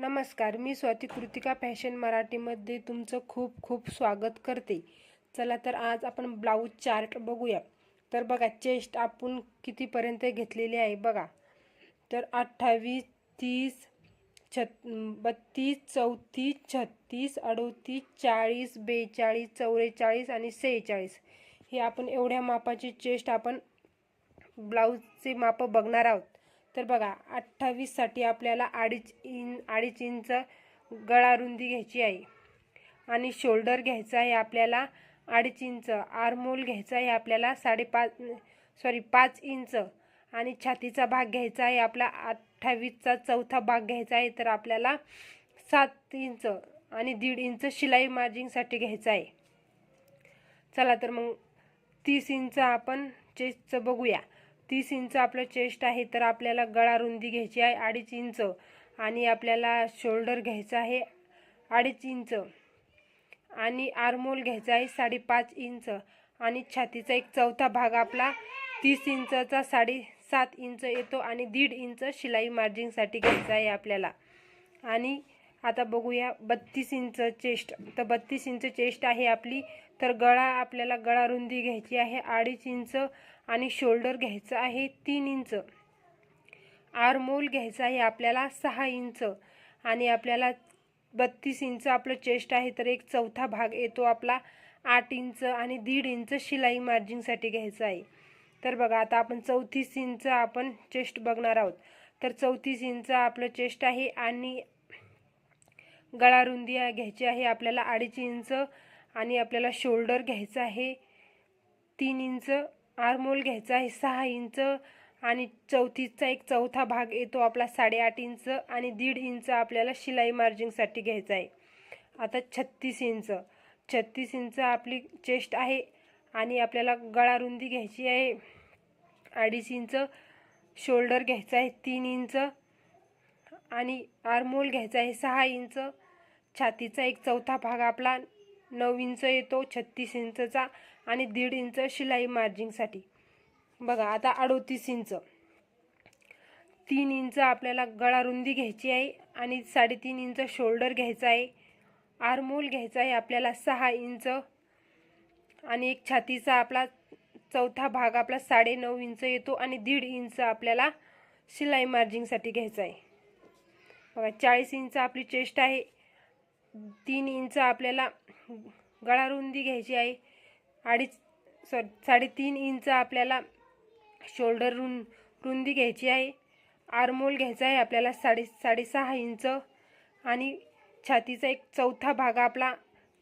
नमस्कार मी स्वाती कृतिका फॅशन मराठीमध्ये तुमचं खूप खूप स्वागत करते. चला तर आज आपण ब्लाऊज चार्ट बघूया. तर बघा चेस्ट आपण कितीपर्यंत घेतलेली आहे बघा. तर अठ्ठावीस तीस छत बत्तीस चौतीस छत्तीस अडोतीस चाळीस बेचाळीस चौवेचाळीस आणि सेहेचाळीस. हे आपण एवढ्या मापाची चेस्ट आपण ब्लाऊजचे मापं बघणार आहोत. तर बघा अठ्ठावीससाठी आपल्याला अडीच इं अडीच इंच गळा रुंदी घ्यायची आहे. आणि शोल्डर घ्यायचा आहे आपल्याला अडीच इंच. आरमोल घ्यायचा आहे आपल्याला साडेपाच सॉरी पाच इंच. आणि छातीचा भाग घ्यायचा आहे आपला अठ्ठावीसचा चौथा भाग घ्यायचा आहे तर आपल्याला सात इंच आणि दीड इंच शिलाई मार्जिंगसाठी घ्यायचं आहे. चला तर मग तीस इंच आपण चेस्टचं बघूया. तीस इंच आपलं चेस्ट आहे तर आपल्याला गळा रुंदी घ्यायची आहे अडीच इंच आणि आपल्याला शोल्डर घ्यायचं आहे अडीच इंच आणि आरमोल घ्यायचा आहे साडेपाच इंच आणि छातीचा एक चौथा भाग आपला तीस इंचचा साडेसात इंच येतो आणि दीड इंच शिलाई मार्जिंगसाठी घ्यायचा आहे आपल्याला. आणि आता बघूया बत्तीस इंच चेस्ट तर बत्तीस इंच चेस्ट आहे आपली तर गळा आपल्याला गळा रुंदी घ्यायची आहे अडीच इंच आणि शोल्डर घ्यायचं आहे तीन इंच. आरमोल घ्यायचा आहे आपल्याला सहा इंच आणि आपल्याला बत्तीस इंच आपलं चेस्ट आहे तर एक चौथा भाग येतो आपला आठ इंच आणि दीड इंच शिलाई मार्जिंगसाठी घ्यायचं आहे. तर बघा आता आपण चौतीस इंच आपण चेस्ट बघणार आहोत. तर चौतीस इंच आपलं चेस्ट आहे आणि गळा रुंदी घ्यायची आहे आपल्याला अडीच इंच आणि आपल्याला शोल्डर घ्यायचं आहे तीन इंच. आरमोल घ्यायचा आहे. सहा इंच आणि चौतीसचा एक चौथा भाग येतो आपला साडेआठ इंच आणि दीड इंच आपल्याला शिलाई मार्जिंगसाठी घ्यायचा आहे. आता छत्तीस इंच. छत्तीस इंच आपली चेस्ट आहे आणि आपल्याला गळा रुंदी घ्यायची आहे. अडीच इंच शोल्डर घ्यायचं आहे. तीन इंच आणि आरमोल घ्यायचा आहे. सहा इंच. छातीचा एक चौथा भाग आपला नऊ इंच येतो छत्तीस इंचचा आणि दीड इंच शिलाई मार्जिंगसाठी बघा आता अडोतीस इंच. तीन इंच आपल्याला गळा रुंदी घ्यायची आहे आणि साडेतीन इंच शोल्डर घ्यायचा आहे. आरमोल घ्यायचा आहे आपल्याला सहा इंच. आणि एक छातीचा आपला चौथा भाग आपला साडे नऊ इंच येतो आणि दीड इंच आपल्याला शिलाई मार्जिंगसाठी घ्यायचा आहे. बघा चाळीस इंच आपली चेस्ट आहे. तीन इंच आपल्याला गळा रुंदी घ्यायची आहे. अडीच सॉरी साडेतीन इंच आपल्याला शोल्डर रुं रुंदी घ्यायची आहे. आरमोल घ्यायचा आहे आपल्याला साडे साडेसहा इंच. आणि छातीचा एक चौथा भाग आपला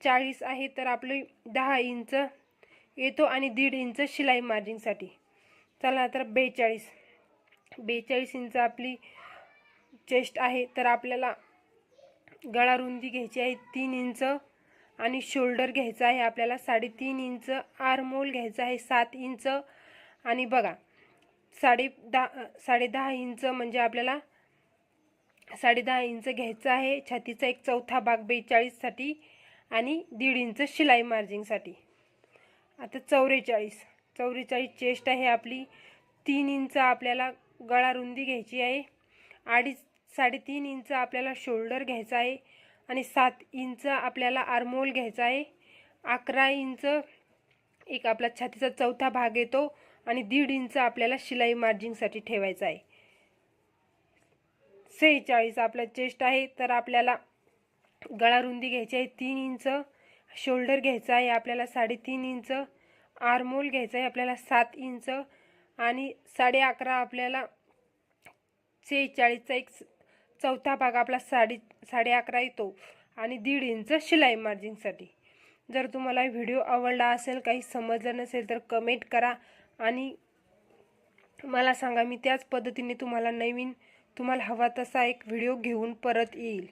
चाळीस आहे तर आपले दहा इंच येतो आणि दीड इंच शिलाई मार्जिंगसाठी चला तर बेचाळीस. बेचाळीस इंच आपली चेस्ट आहे तर आपल्याला गळा रुंदी घ्यायची आहे तीन इंच आणि शोल्डर घ्यायचं आहे आपल्याला साडेतीन इंच. आरमोल घ्यायचं आहे सात इंच. आणि बघा साडे दहा साडे दहा इंच म्हणजे आपल्याला साडे दहा इंच घ्यायचं आहे. छातीचा एक चौथा भाग बेचाळीससाठी आणि दीड इंच शिलाई मार्जिंगसाठी आता चौवेचाळीस चौवेचाळीस चेस्ट आहे आपली. तीन इंच आपल्याला गळा रुंदी घ्यायची आहे. अडीच साडेतीन इंच आपल्याला शोल्डर घ्यायचा आहे आणि सात इंच आपल्याला आरमोल घ्यायचा आहे. अकरा इंच एक आपला छातीचा चौथा भाग येतो आणि दीड इंच आपल्याला शिलाई मार्जिंगसाठी ठेवायचा आहे. सेहेचाळीस आपला चेस्ट आहे तर आपल्याला गळा रुंदी घ्यायची आहे तीन इंच. शोल्डर घ्यायचा आहे आपल्याला साडेतीन इंच. आरमोल घ्यायचा आहे आपल्याला सात इंच. आणि साडे अकरा आपल्याला सेहेचाळीसचा एक चौथा भाग आपला साडी साडे अकरा येतो आणि दीड इंच शिलाई मार्जिंगसाठी जर तुम्हाला व्हिडिओ आवडला असेल काही समजलं नसेल तर कमेंट करा आणि मला सांगा मी त्याच पद्धतीने तुम्हाला नवीन तुम्हाला हवा तसा एक व्हिडिओ घेऊन परत येईल.